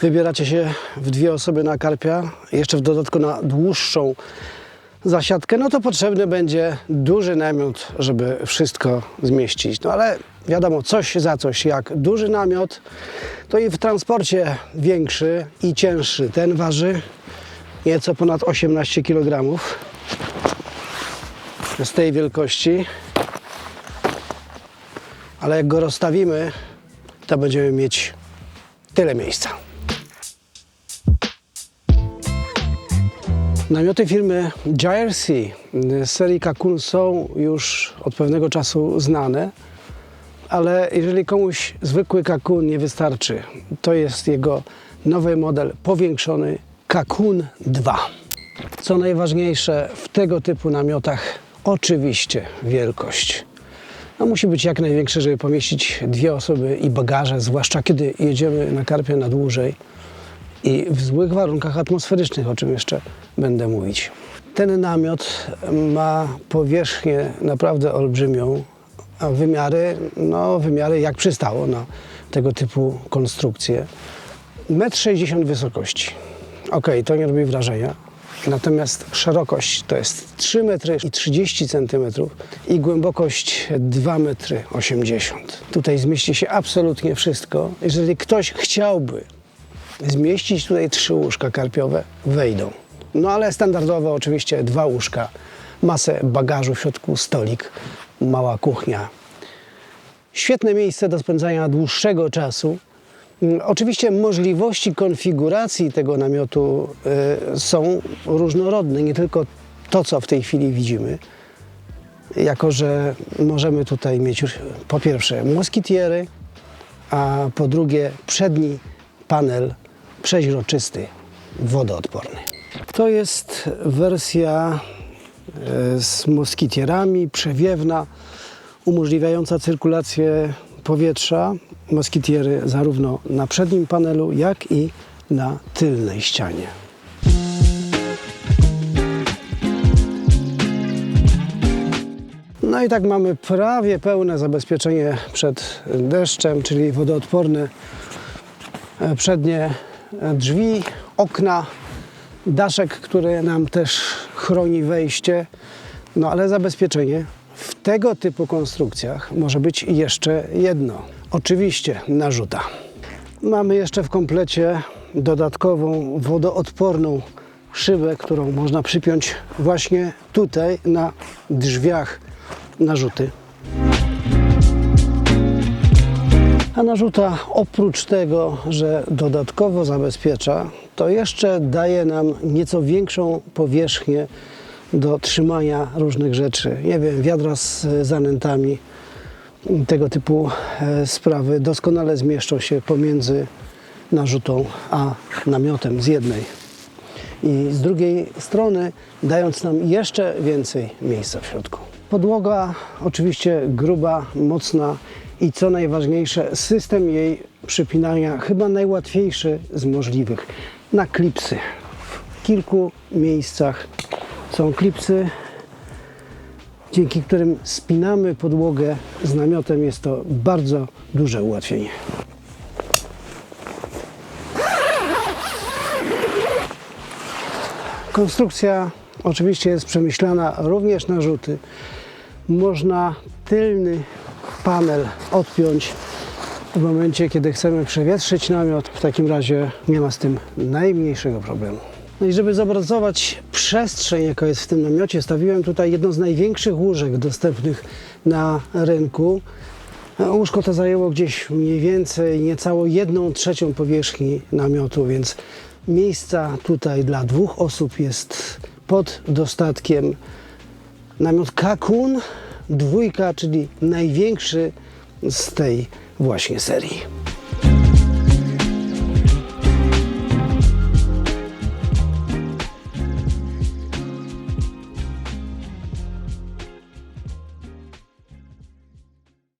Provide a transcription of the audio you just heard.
wybieracie się w dwie osoby na karpia, jeszcze w dodatku na dłuższą zasiadkę, no to potrzebny będzie duży namiot, żeby wszystko zmieścić. No ale wiadomo, coś za coś, jak duży namiot, to i w transporcie większy i cięższy. Ten waży nieco ponad 18 kg. Z tej wielkości. Ale jak go rozstawimy, to będziemy mieć tyle miejsca. Namioty firmy JRC z serii Kakun są już od pewnego czasu znane, ale jeżeli komuś zwykły Kakun nie wystarczy, to jest jego nowy model powiększony Kakun 2. Co najważniejsze w tego typu namiotach, oczywiście wielkość. No musi być jak największy, żeby pomieścić dwie osoby i bagaże, zwłaszcza kiedy jedziemy na karpie na dłużej i w złych warunkach atmosferycznych, o czym jeszcze będę mówić. Ten namiot ma powierzchnię naprawdę olbrzymią, a wymiary, no wymiary jak przystało na tego typu konstrukcje. 1,60 m wysokości. Ok, to nie robi wrażenia. Natomiast szerokość to jest 3 metry i 30 cm i głębokość 2 metry 80. Tutaj zmieści się absolutnie wszystko. Jeżeli ktoś chciałby zmieścić tutaj trzy łóżka karpiowe, wejdą. No ale standardowo oczywiście dwa łóżka, masę bagażu w środku, stolik, mała kuchnia. Świetne miejsce do spędzania dłuższego czasu. Mm, Oczywiście możliwości konfiguracji tego namiotu y, są różnorodne, nie tylko to, co w tej chwili widzimy. Jako, że możemy tutaj mieć po pierwsze moskitiery, a po drugie przedni panel przeźroczysty, wodoodporny. To jest wersja e, z moskitierami, przewiewna, umożliwiająca cyrkulację powietrza. Moskitiery zarówno na przednim panelu, jak i na tylnej ścianie. No i tak mamy prawie pełne zabezpieczenie przed deszczem, czyli wodoodporne przednie drzwi, okna, daszek, który nam też chroni wejście. No ale zabezpieczenie w tego typu konstrukcjach może być jeszcze jedno. Oczywiście narzuta. Mamy jeszcze w komplecie dodatkową wodoodporną szybę, którą można przypiąć właśnie tutaj na drzwiach narzuty. A narzuta oprócz tego, że dodatkowo zabezpiecza, to jeszcze daje nam nieco większą powierzchnię do trzymania różnych rzeczy. Nie wiem, wiadra z zanętami, tego typu e, sprawy doskonale zmieszczą się pomiędzy narzutą a namiotem z jednej i z drugiej strony, dając nam jeszcze więcej miejsca w środku. Podłoga oczywiście gruba, mocna i co najważniejsze, system jej przypinania chyba najłatwiejszy z możliwych na klipsy. W kilku miejscach są klipsy, dzięki którym spinamy podłogę z namiotem. Jest to bardzo duże ułatwienie. Konstrukcja oczywiście jest przemyślana również na rzuty. Można tylny panel odpiąć w momencie, kiedy chcemy przewietrzyć namiot. W takim razie nie ma z tym najmniejszego problemu. No i żeby zobrazować przestrzeń, jaka jest w tym namiocie, stawiłem tutaj jedno z największych łóżek dostępnych na rynku. Łóżko to zajęło gdzieś mniej więcej niecałą jedną trzecią powierzchni namiotu, więc miejsca tutaj dla dwóch osób jest pod dostatkiem. Namiot Kakun dwójka, czyli największy z tej właśnie serii.